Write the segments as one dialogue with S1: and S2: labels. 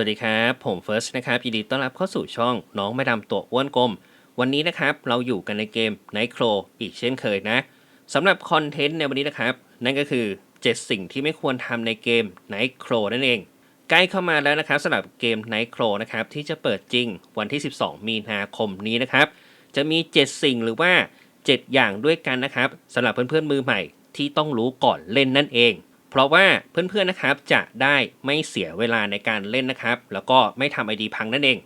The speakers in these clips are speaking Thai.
S1: วัสดีครับ ผมเฟิร์สนะครับยินดีต้อนรับเข้าสู่ช่องน้องไม่ดำตัวอ้วนกลม วันนี้นะครับเราอยู่กันในเกม Night Crow อีกเช่นเคยนะสำหรับคอนเทนต์ในวันนี้นะครับ นั่นก็คือ 7 สิ่งที่ไม่ควรทำในเกม Night Crow นั่นเอง ใกล้เข้ามาแล้วนะครับสำหรับเกม Night Crow นะครับที่จะเปิดจริงวันที่ 12 มีนาคมนี้นะครับ จะมี 7 สิ่งหรือว่า 7 อย่างด้วยกันนะครับสำหรับเพื่อนๆมือใหม่ที่ต้องรู้ก่อนเล่นนั่นเอง เพราะว่าเพื่อนๆนะครับจะได้ไม่เสียเวลาในการเล่นนะครับ แล้วก็ไม่ทำไอดีพังนั่นเอง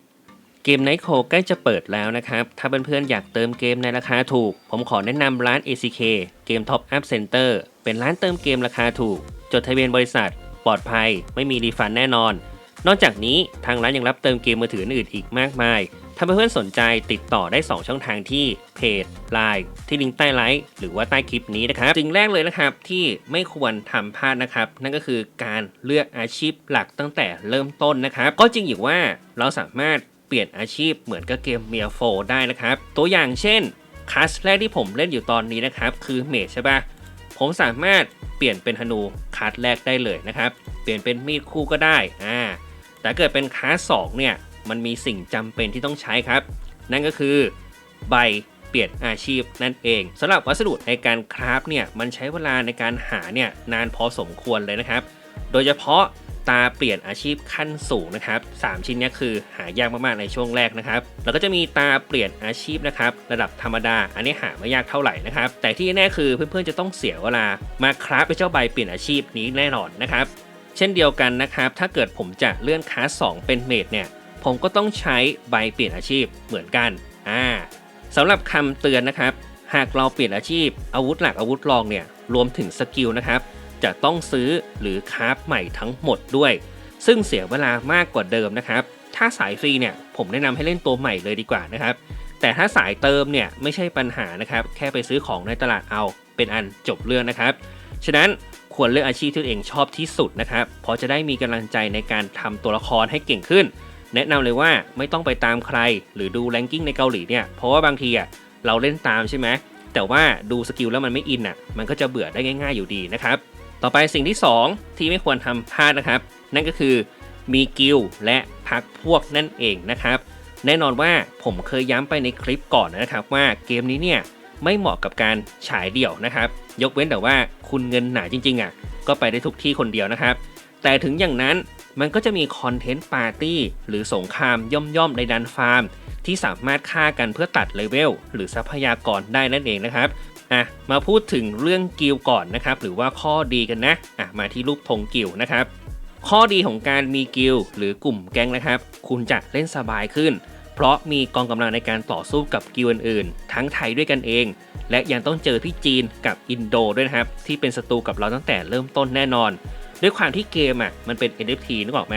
S1: เกม Night Crow ใกล้จะเปิดแล้วนะครับ ถ้าเพื่อนๆอยากเติมเกมในราคาถูก ผมขอแนะนำร้าน ACK เกม Top Up Center เป็นร้านเติมเกมราคาถูก จดทะเบียนบริษัท ปลอดภัย ไม่มีรีฟันแน่นอน นอกจากนี้ทางร้านยังรับเติมเกมมือถืออื่นอีกมากมาย ถ้าเพื่อนๆสนใจติดต่อได้ 2 ช่องทางที่เพจ Line ที่ลิงก์ใต้ไลค์หรือว่าใต้คลิปนี้นะครับสิ่งแรกเลยนะครับที่ไม่ควรทำพลาดนะครับ นั่นก็คือการเลือกอาชีพหลักตั้งแต่เริ่มต้นนะครับ ก็จริงอยู่ว่าเราสามารถเปลี่ยนอาชีพเหมือนกับเกมเมียโฟได้นะครับ ตัวอย่างเช่นคลาสแรกที่ผมเล่นอยู่ตอนนี้นะครับ คือเมจใช่ปะผมสามารถเปลี่ยนเป็นธนูคลาสแรกได้เลยนะครับ เปลี่ยนเป็นมีดคู่ก็ได้อ่าแต่เกิดเป็นคลาสสองเนี่ย มันมีสิ่งจำเป็นที่ต้องใช้ครับ นั่นก็คือใบเปลี่ยนอาชีพนั่นเองสำหรับวัสดุในการคราฟเนี่ยมันใช้เวลาในการหาเนี่ยนานพอสมควรเลยนะครับ โดยเฉพาะตาเปลี่ยนอาชีพขั้นสูงนะครับสามชิ้นนี้คือหายากมากๆในช่วงแรกนะครับ แล้วก็จะมีตาเปลี่ยนอาชีพนะครับระดับธรรมดา อันนี้หาไม่ยากเท่าไหร่นะครับ แต่ที่แน่คือเพื่อนๆจะต้องเสียเวลามาคราฟไปเจ้าใบเปลี่ยนอาชีพนี้แน่นอนนะครับ เช่นเดียวกันนะครับ ถ้าเกิดผมจะเลื่อนคลาส2เป็นเมดเนี่ย ผมก็ต้องใช้ใบเปลี่ยนอาชีพเหมือนกันอ่าสำหรับคำเตือนนะครับ หากเราเปลี่ยนอาชีพ อาวุธหลักอาวุธรองเนี่ยรวมถึงสกิลนะครับ จะต้องซื้อหรือคราฟใหม่ทั้งหมดด้วย ซึ่งเสียเวลามากกว่าเดิมนะครับ ถ้าสายฟรีเนี่ยผมแนะนำให้เล่นตัวใหม่เลยดีกว่านะครับ แต่ถ้าสายเติมเนี่ยไม่ใช่ปัญหานะครับ แค่ไปซื้อของในตลาดเอาเป็นอันจบเรื่องนะครับ ฉะนั้นควรเลือกอาชีพที่ตัวเองชอบที่สุดนะครับ เพราะจะได้มีกำลังใจในการทำตัวละครให้เก่งขึ้น แนะนำเลยว่าไม่ต้องไปตามใคร หรือดูแรงกิ้งในเกาหลีเนี่ยเพราะว่าบางทีอะเราเล่นตามใช่ไหมแต่ว่าดูสกิลแล้วมันไม่อินอะมันก็จะเบื่อได้ง่ายๆอยู่ดีนะครับต่อไปสิ่งที่ 2 ที่ไม่ควรทำพลาดนะครับ นั่นก็คือมีกิลและพักพวกนั่นเองนะครับ แน่นอนว่าผมเคยย้ำไปในคลิปก่อนนะครับว่าเกมนี้เนี่ยไม่เหมาะกับการฉายเดี่ยวนะครับ ยกเว้นแต่ว่าคุณเงินหนาจริงๆอะก็ไปได้ทุกที่คนเดียวนะครับ แต่ถึงอย่างนั้น มันก็จะมีคอนเทนต์ปาร์ตี้หรือสงครามย่อมๆในดันฟาร์ม ที่สามารถฆ่ากันเพื่อตัดเลเวลหรือทรัพยากรได้นั่นเองนะครับอะมาพูดถึงเรื่องกิลก่อนนะครับ หรือว่าข้อดีกันนะอะมาที่รูปธงกิลนะครับ ข้อดีของการมีกิลหรือกลุ่มแก๊งนะครับ คุณจะเล่นสบายขึ้น เพราะมีกองกำลังในการต่อสู้กับกิลอื่นๆ ทั้งไทยด้วยกันเอง และยังต้องเจอที่จีนกับอินโดด้วยนะครับ ที่เป็นศัตรูกับเราตั้งแต่เริ่มต้นแน่นอน ด้วยความที่เกมอะมันเป็น NFT นึกออกไหม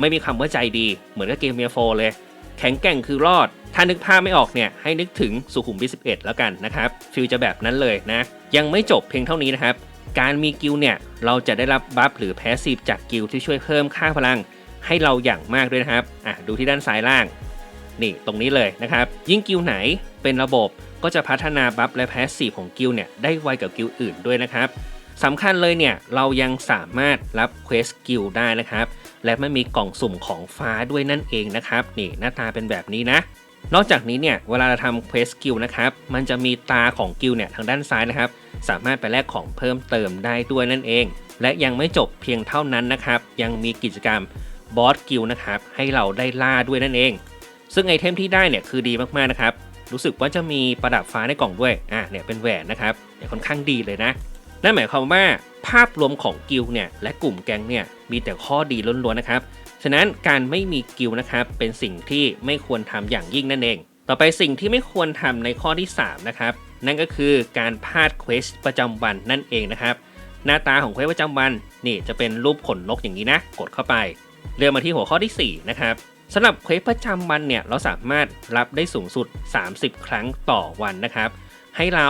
S1: ไม่มีคำว่าใจดีเหมือนกับเกมเมียโฟเลย แข็งแกร่งคือรอด ถ้านึกภาพไม่ออกเนี่ยให้นึกถึงสุขุมวิท11 แล้วกันนะครับฟิลจะแบบนั้นเลยนะ ยังไม่จบเพียงเท่านี้นะครับ การมีกิลเนี่ยเราจะได้รับบัฟหรือแพสซีฟจากกิลที่ช่วยเพิ่มค่าพลัง ให้เราอย่างมากด้วยนะครับอะดูที่ด้านซ้ายล่าง นี่ตรงนี้เลยนะครับ ยิ่งกิลไหนเป็นระบบก็จะพัฒนาบัฟและแพสซีฟของกิลเนี่ยได้ไวกับกิลอื่นด้วยนะครับ สำคัญเลยเนี่ยเรายังสามารถรับเควสกิลได้นะครับ และไม่มีกล่องสุ่มของฟ้าด้วยนั่นเองนะครับนี่หน้าตาเป็นแบบนี้นะนอกจากนี้เนี่ยเวลาเราทำเควสกิลนะครับ มันจะมีตาของกิลเนี่ยทางด้านซ้ายนะครับ สามารถไปแลกของเพิ่มเติมได้ด้วยนั่นเอง และยังไม่จบเพียงเท่านั้นนะครับ ยังมีกิจกรรมบอสกิลนะครับ ให้เราได้ล่าด้วยนั่นเอง ซึ่งไอเทมที่ได้เนี่ยคือดีมากๆนะครับ รู้สึกว่าจะมีประดับฟ้าในกล่องด้วยอะเนี่ยเป็นแหวนนะครับเนี่ยค่อนข้างดีเลยนะ นั่นหมายความว่าภาพรวมของกิลเนี่ยและกลุ่มแก๊งเนี่ยมีแต่ข้อดีล้วนๆนะครับ ฉะนั้นการไม่มีกิลนะครับเป็นสิ่งที่ไม่ควรทำอย่างยิ่งนั่นเอง ต่อไปสิ่งที่ไม่ควรทำในข้อที่ 3 นะครับ นั่นก็คือการพลาดเควสประจำวันนั่นเองนะครับ หน้าตาของเควสประจำวันนี่จะเป็นรูปขนนกอย่างนี้นะ กดเข้าไป เรื่องมาที่หัวข้อที่ 4 นะครับสำหรับเควสประจำวันเนี่ยเราสามารถรับได้สูงสุด 30 ครั้งต่อวันนะครับ ให้เรา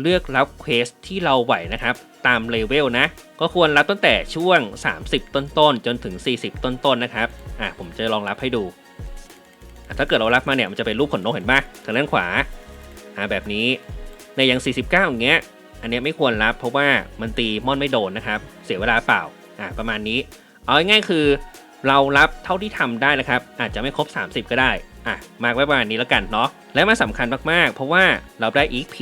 S1: เลือกรับเควสที่เราไหวนะครับ ตามเลเวลนะ ก็ควรรับตั้งแต่ช่วง 30 ต้นๆ จนถึง 40 ต้นๆนนะครับ อะผมจะลองรับให้ดูอะถ้าเกิดเรารับมาเนี่ยมันจะเป็นรูปขนนกเห็นปะทางด้านขวา อะแบบนี้ ในอย่าง 49 อย่างเงี้ย อันเนี้ยไม่ควรรับเพราะว่ามันตีม่อนไม่โดนนะครับ เสียเวลาเปล่า อะประมาณนี้ เอาง่ายๆคือ เรารับเท่าที่ทำได้นะครับ อาจจะไม่ครบ 30 ก็ได้ อะมาไว้ประมาณนี้แล้วกันเนาะ และมาสำคัญมากๆ เพราะว่าเราได้ XP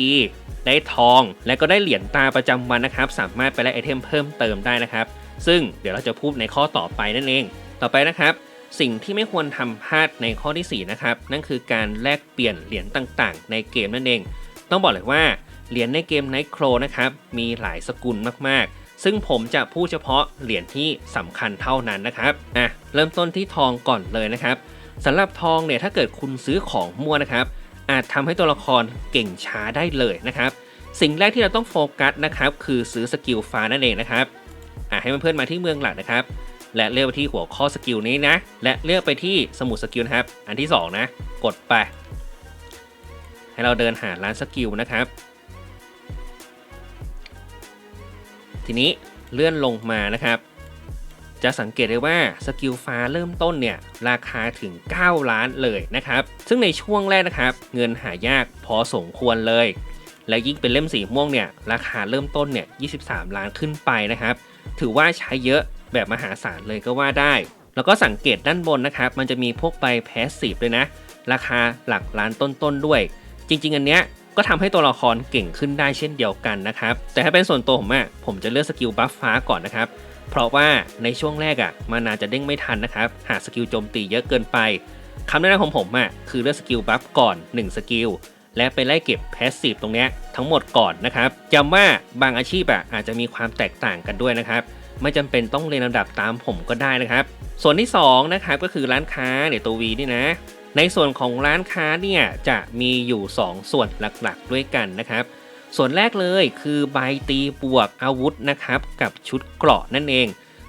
S1: ได้ทอง และก็ได้เหรียญตาประจำวันนะครับ สามารถไปแลกไอเทมเพิ่มเติมได้นะครับ ซึ่งเดี๋ยวเราจะพูดในข้อต่อไปนั่นเอง ต่อไปนะครับ สิ่งที่ไม่ควรทำพลาดในข้อที่ 4 นะครับ นั่นคือการแลกเปลี่ยนเหรียญต่างๆ ในเกมนั่นเอง ต้องบอกเลยว่าเหรียญในเกม Night Crow นะครับ มีหลายสกุลมากๆ ซึ่งผมจะพูดเฉพาะเหรียญที่สำคัญเท่านั้นนะครับ อะ เริ่มต้นที่ทองก่อนเลยนะครับสำหรับทองเนี่ยถ้าเกิดคุณซื้อของมั่วนะครับ อาจทำให้ตัวละครเก่งช้าได้เลยนะครับ สิ่งแรกที่เราต้องโฟกัสนะครับคือซื้อสกิลฟ้านั่นเองนะครับให้เพื่อนๆมาที่เมืองหลักนะครับ และเลือกไปที่หัวข้อสกิลนี้นะ และเลือกไปที่สมุดสกิลนะครับ อันที่สองนะ กดไป ให้เราเดินหาร้านสกิลนะครับ ทีนี้เลื่อนลงมานะครับ จะสังเกตได้ว่าสกิลฟ้าเริ่มต้นเนี่ยราคาถึง 9 ล้านเลยนะครับ ซึ่งในช่วงแรกนะครับ เงินหายากพอสมควรเลย และยิ่งเป็นเล่มสีม่วงเนี่ยราคาเริ่มต้นเนี่ย23 ล้านขึ้นไปนะครับ ถือว่าใช้เยอะแบบมหาศาลเลยก็ว่าได้ แล้วก็สังเกตด้านบนนะครับ มันจะมีพวกใบแพสซีฟด้วยนะ ราคาหลักล้านต้นๆด้วย จริง ๆ อันเนี้ยก็ทำให้ตัวละครเก่งขึ้นได้เช่นเดียวกันนะครับ แต่ถ้าเป็นส่วนตัวผมอะผมจะเลือกสกิลบัฟฟ้าก่อนนะครับ เพราะว่าในช่วงแรกอะมานาจะเด้งไม่ทันนะครับหากสกิลโจมตีเยอะเกินไปคำแนะนำของผมอะคือเลือกสกิลบัฟก่อน 1 สกิลและไปไล่เก็บแพสซีฟตรงเนี้ยทั้งหมดก่อนนะครับจำว่าบางอาชีพอะอาจจะมีความแตกต่างกันด้วยนะครับไม่จำเป็นต้องเรียนลำดับตามผมก็ได้นะครับ ส่วนที่2นะครับก็คือร้านค้าเนี่ยตัววีนี่นะ ในส่วนของร้านค้าเนี่ยจะมีอยู่ 2 ส่วนหลักๆด้วยกันนะครับ ส่วนแรกเลยคือใบตีบวกอาวุธนะครับ กับชุดเกราะนั่นเอง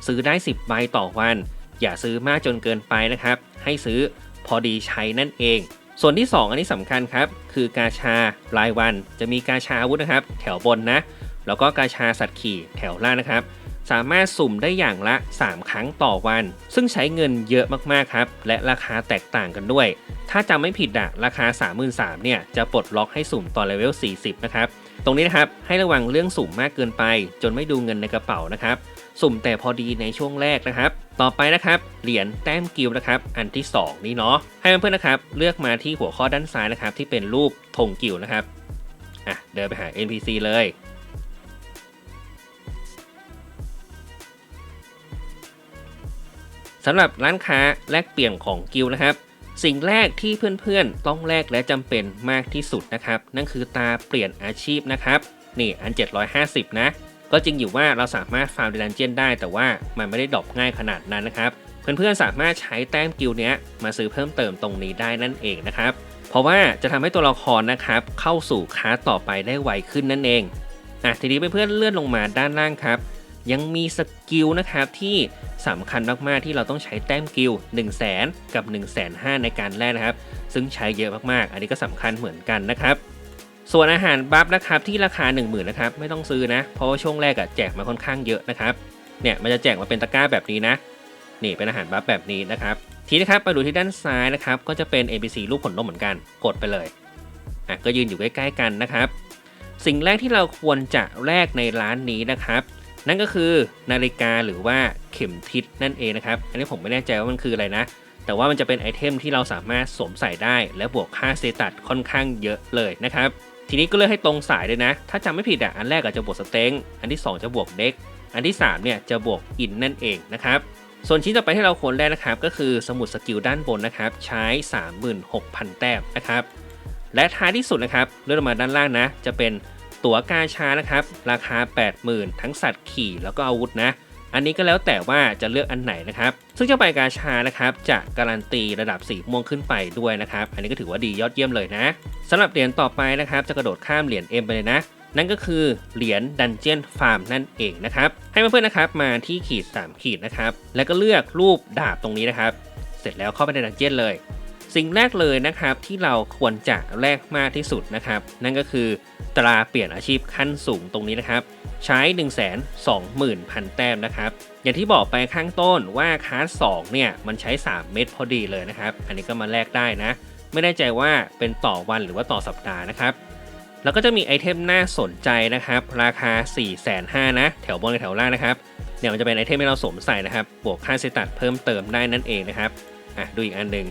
S1: ซื้อได้ 10 ใบต่อวัน อย่าซื้อมากจนเกินไปนะครับ ให้ซื้อพอดีใช้นั่นเอง ส่วนที่ 2 อันนี้สำคัญครับ คือกาชารายวันจะมีกาชาอาวุธนะครับ แถวบนนะ แล้วก็กาชาสัตว์ขี่แถวล่างนะครับ สามารถสุ่มได้อย่างละ 3 ครั้งต่อวัน ซึ่งใช้เงินเยอะมากๆครับ และราคาแตกต่างกันด้วย ถ้าจำไม่ผิดอะราคา 33,000เนี่ยจะปลดล็อกให้สุ่มตอนเลเวล40 นะครับ ตรงนี้นะครับให้ระวังเรื่องสุ่มมากเกินไป จนไม่ดูเงินในกระเป๋านะครับ สุ่มแต่พอดีในช่วงแรกนะครับ ต่อไปนะครับเหรียญแต้มกิลนะครับอันที่ 2 นี้เนาะให้เพื่อนๆนะครับเลือกมาที่หัวข้อด้านซ้ายนะครับที่เป็นรูปธงกิลนะครับอะเดินไปหา NPC เลยสำหรับร้านค้าแลกเปลี่ยนของกิลนะครับ สิ่งแรกที่เพื่อนๆ ต้องแลกและจำเป็นมากที่สุดนะครับ นั่นคือตาเปลี่ยนอาชีพนะครับนี่อัน 750 นะ ก็จริงอยู่ว่าเราสามารถฟาร์มดันเจียนได้แต่ว่ามันไม่ได้ดรอปง่ายขนาดนั้นนะครับ เพื่อนๆสามารถใช้แต้มกิลเนี้ยมาซื้อเพิ่มเติมตรงนี้ได้นั่นเองนะครับ เพราะว่าจะทำให้ตัวละครนะครับ เข้าสู่คลาสต่อไปได้ไวขึ้นนั่นเองอะทีนี้เพื่อนๆเลื่อนลงมาด้านล่างครับ ยังมีสกิลนะครับที่ สำคัญมากๆที่เราต้องใช้แต้มกิล1 0 0 0 0แกับ 1 5 0 0 0ในการแลกนะครับ ซึ่งใช้เยอะมากๆ อันนี้ก็สำคัญเหมือนกันนะครับ ส่วนอาหารบัฟนะครับที่ราคา 1 0,000นะครับไม่ต้องซื้อนะ เพราะว่าช่วงแรกอะแจกมาค่อนข้างเยอะนะครับเนี่ยมันจะแจกมาเป็นตะกร้าแบบนี้นะนี่เป็นอาหารบัฟแบบนี้นะครับทีนี้ครับไปดูที่ด้านซ้ายนะครับก็จะเป็น ABC รูปผลนมเหมือนกันกดไปเลยอะก็ยืนอยู่ใกล้ๆกันนะครับ สิ่งแรกที่เราควรจะแลกในร้านนี้นะครับ นั่นก็คือนาฬิกาหรือว่าเข็มทิศนั่นเองนะครับ อันนี้ผมไม่แน่ใจว่ามันคืออะไรนะ แต่ว่ามันจะเป็นไอเทมที่เราสามารถสวมใส่ได้ และบวกค่าสเตตัสค่อนข้างเยอะเลยนะครับ ทีนี้ก็เลือกให้ตรงสายด้วยนะ ถ้าจำไม่ผิดอะอันแรกอาจจะบวกสเต็งอันที่ 2 จะบวกเด็ก อันที่3เนี่ยจะบวกอินนั่นเองนะครับส่วนชิ้นต่อไปที่เราควรแลกนะครับก็คือสมุดสกิลด้านบนนะครับใช้ 36,000 แต้มนะครับและท้ายที่สุดนะครับเลื่อนลงมาด้านล่างนะ จะเป็น ตั๋วกาชานะครับ ราคา 80,000 ทั้งสัตว์ขี่แล้วก็อาวุธนะ อันนี้ก็แล้วแต่ว่าจะเลือกอันไหนนะครับ ซึ่งเจ้าใบกาชานะครับ จะการันตีระดับสีม่วงขึ้นไปด้วยนะครับ อันนี้ก็ถือว่าดียอดเยี่ยมเลยนะสำหรับเหรียญต่อไปนะครับ จะกระโดดข้ามเหรียญ M ไปเลยนะนั่นก็คือเหรียญดันเจียนฟาร์มนั่นเองนะครับ ให้เพื่อนๆนะครับมาที่ขีด 3 ขีดนะครับ แล้วก็เลือกรูปดาบตรงนี้นะครับ เสร็จแล้วเข้าไปในดันเจียนเลย สิ่งแรกเลยนะครับที่เราควรจะแลกมากที่สุดนะครับ นั่นก็คือ ตราเปลี่ยนอาชีพขั้นสูงตรงนี้นะครับ ใช้ 1 2 0 0 0 0 แต้มนะครับ อย่างที่บอกไปข้างต้นว่าคลาส2เนี่ยมันใช้ 3 เม็ดพอดีเลยนะครับ อันนี้ก็มาแลกได้นะ ไม่แน่ใจว่าเป็นต่อวันหรือว่าต่อสัปดาห์นะครับ แล้วก็จะมีไอเทมน่าสนใจนะครับ ราคา 4 5 0 0 0นะแถวบนกับแถวล่างนะครับเนี่ยมันจะเป็นไอเทมที่เราสวมใส่นะครับ บวกค่าสตัดเพิ่มเติมได้นั่นเองนะครับอะดูอีกอันหนึ่ง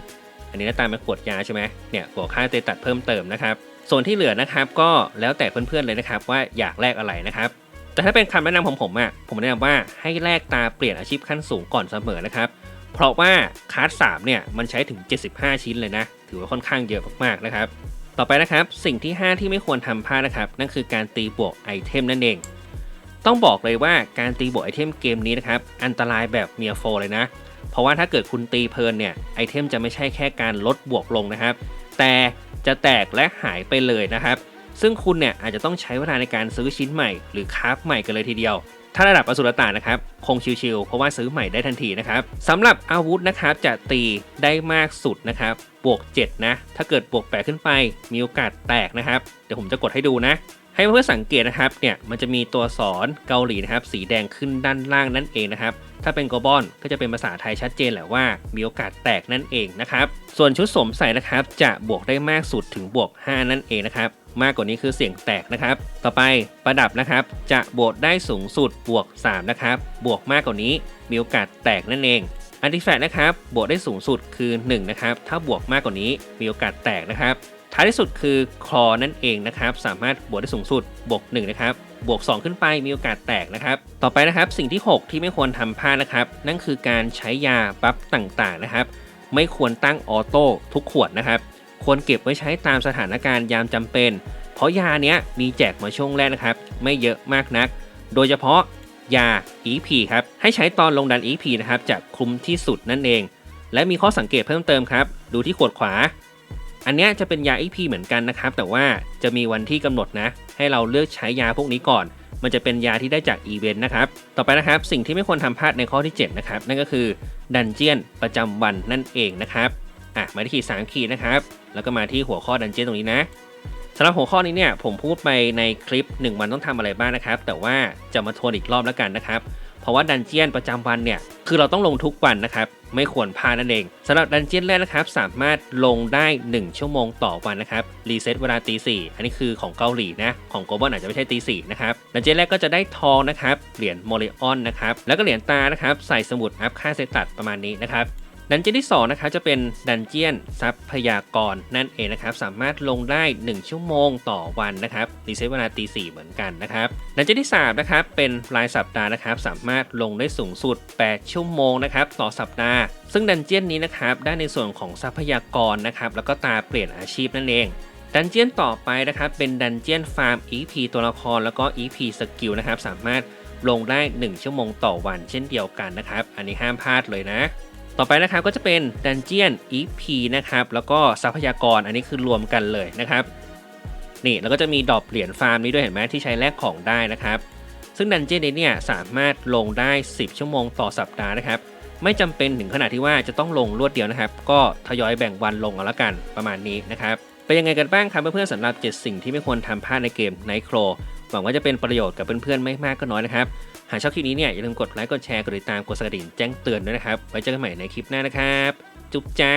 S1: อันนี้หน้าตาเป็นขวดยาใช่ไหมเนี่ยบวกค่าสตัดเพิ่มเติมนะครับ ส่วนที่เหลือนะครับก็แล้วแต่เพื่อนๆเลยนะครับว่าอยากแลกอะไรนะครับ แต่ถ้าเป็นคำแนะนำของผมอะผมแนะนำว่าให้แลกตาเปลี่ยนอาชีพขั้นสูงก่อนเสมอนะครับ เพราะว่าคาร์ด3เนี่ยมันใช้ถึง 75 ชิ้นเลยนะ ถือว่าค่อนข้างเยอะมากๆนะครับ ต่อไปนะครับสิ่งที่ 5 ที่ไม่ควรทำพลาดนะครับนั่นคือการตีบวกไอเทมนั่นเอง ต้องบอกเลยว่าการตีบวกไอเทมเกมนี้นะครับอันตรายแบบเมียโฟเลยนะ เพราะว่าถ้าเกิดคุณตีเพลินเนี่ยไอเทมจะไม่ใช่แค่การลดบวกลงนะครับ แต่ จะแตกและหายไปเลยนะครับ ซึ่งคุณเนี่ยอาจจะต้องใช้เวลาในการซื้อชิ้นใหม่หรือคราฟใหม่กันเลยทีเดียว ถ้าระดับอสุรตานะครับ คงชิวๆเพราะว่าซื้อใหม่ได้ทันทีนะครับสำหรับอาวุธนะครับจะตีได้มากสุดนะครับบวก 7 นะ ถ้าเกิดบวก 8 ขึ้นไป มีโอกาสแตกนะครับ เดี๋ยวผมจะกดให้ดูนะ ให้เพื่อนสังเกตนะครับเนี่ยมันจะมีตัวสอนเกาหลีนะครับสีแดงขึ้นด้านล่างนั่นเองนะครับถ้าเป็นโกบอลก็จะเป็นภาษาไทยชัดเจนแหละว่ามีโอกาสแตกนั่นเองนะครับส่วนชุดสวมใส่นะครับจะบวกได้มากสุดถึงบวก 5 นั่นเองนะครับมากกว่านี้คือเสียงแตกนะครับ ต่อไปประดับนะครับจะบวกได้สูงสุดบวก 3 นะครับ บวกมากกว่านี้มีโอกาสแตกนั่นเองอันติแฟกนะครับบวกได้สูงสุดคือ 1 นะครับ ถ้าบวกมากกว่านี้มีโอกาสแตกนะครับ ท้ายที่สุดคือคลอนั่นเองนะครับ สามารถบวกได้สูงสุดบวก1นะครับบวก 2 ขึ้นไปมีโอกาสแตกนะครับ ต่อไปนะครับสิ่งที่ 6 ที่ไม่ควรทำพลาดนะครับ นั่นคือการใช้ยาบัฟต่างๆนะครับ ไม่ควรตั้งออโต้ทุกขวดนะครับ ควรเก็บไว้ใช้ตามสถานการณ์ยามจำเป็น เพราะยาเนี้ยมีแจกมาช่วงแรกนะครับ ไม่เยอะมากนัก โดยเฉพาะยา EP ครับให้ใช้ตอนลงดัน EP นะครับจะคุ้มที่สุดนั่นเอง และมีข้อสังเกตเพิ่มเติมครับ ดูที่ขวดขวา อันนี้จะเป็นยา EP เหมือนกันนะครับ แต่ว่าจะมีวันที่กำหนดนะ ให้เราเลือกใช้ยาพวกนี้ก่อน มันจะเป็นยาที่ได้จากอีเวนต์นะครับ ต่อไปนะครับ สิ่งที่ไม่ควรทำพลาดในข้อที่ 7 นะครับ นั่นก็คือดันเจียนประจำวันนั่นเองนะครับ อะมาที่ขีดสามขีดนะครับ แล้วก็มาที่หัวข้อดันเจียนตรงนี้นะสำหรับหัวข้อนี้เนี่ยผมพูดไปในคลิป 1 วันต้องทำอะไรบ้างนะครับ แต่ว่าจะมาทวนอีกรอบแล้วกันนะครับ ราะว่าดันเจียนประจำวันเนี่ยคือเราต้องลงทุกวันนะครับไม่ควรพลาดนั่นเองสำหรับดันเจียนแรกนะครับสามารถลงได้ 1 ชั่วโมงต่อวันนะครับรีเซ็ตเวลาตีสี่อันนี้คือของเกาหลีนะของโกลบอลอาจจะไม่ใช่ตีสี่นะครับดันเจียนแรกก็จะได้ทองนะครับเหรียญโมเลออนนะครับแล้วก็เหรียญตานะครับใส่สมุดอัพค่าเซตัดประมาณนี้นะครับ ดันเจียนที่2นะครับจะเป็นดันเจียนทรัพยากรนั่นเองนะครับ สามารถลงได้ 1 ชั่วโมงต่อวันนะครับรีเซ็ตเวลาตีสี่เหมือนกันนะครับดันเจียนที่3นะครับเป็นรายสัปดาห์นะครับ สามารถลงได้สูงสุด 8 ชั่วโมงนะครับต่อสัปดาห์ ซึ่งดันเจียนนี้นะครับได้ในส่วนของทรัพยากรนะครับแล้วก็ตาเปลี่ยนอาชีพนั่นเองดันเจียนต่อไปนะครับเป็นดันเจียนฟาร์ม EP ตัวละครแล้วก็ EP สกิลนะครับสามารถลงได้ 1 ชั่วโมงต่อวันเช่นเดียวกันนะครับ อันนี้ห้ามพลาดเลยนะ ต่อไปนะครับก็จะเป็นดันเจียน EP นะครับ แล้วก็ทรัพยากรอันนี้คือรวมกันเลยนะครับ นี่แล้วก็จะมีดอปเหรียญฟาร์มนี้ด้วยเห็นไหมที่ใช้แลกของได้นะครับ ซึ่งดันเจียนนี้เนี่ยสามารถลงได้ 10 ชั่วโมงต่อสัปดาห์นะครับ ไม่จำเป็นถึงขนาดที่ว่าจะต้องลงรวดเดียวนะครับ ก็ทยอยแบ่งวันลงเอาละกันประมาณนี้นะครับเป็นยังไงกันบ้างครับเพื่อนๆสำหรับ 7 สิ่งที่ไม่ควรทำพลาดในเกม Night Crow หวังว่าจะเป็นประโยชน์กับเพื่อนๆไม่มากก็น้อยนะครับ หากชอบคลิปนี้เนี่ยอย่าลืมกดไลค์กดแชร์กดติดตามกดสกระดิ่งแจ้งเตือนด้วยนะครับ ไว้เจอกันใหม่ในคลิปหน้านะครับ จุ๊บจ้า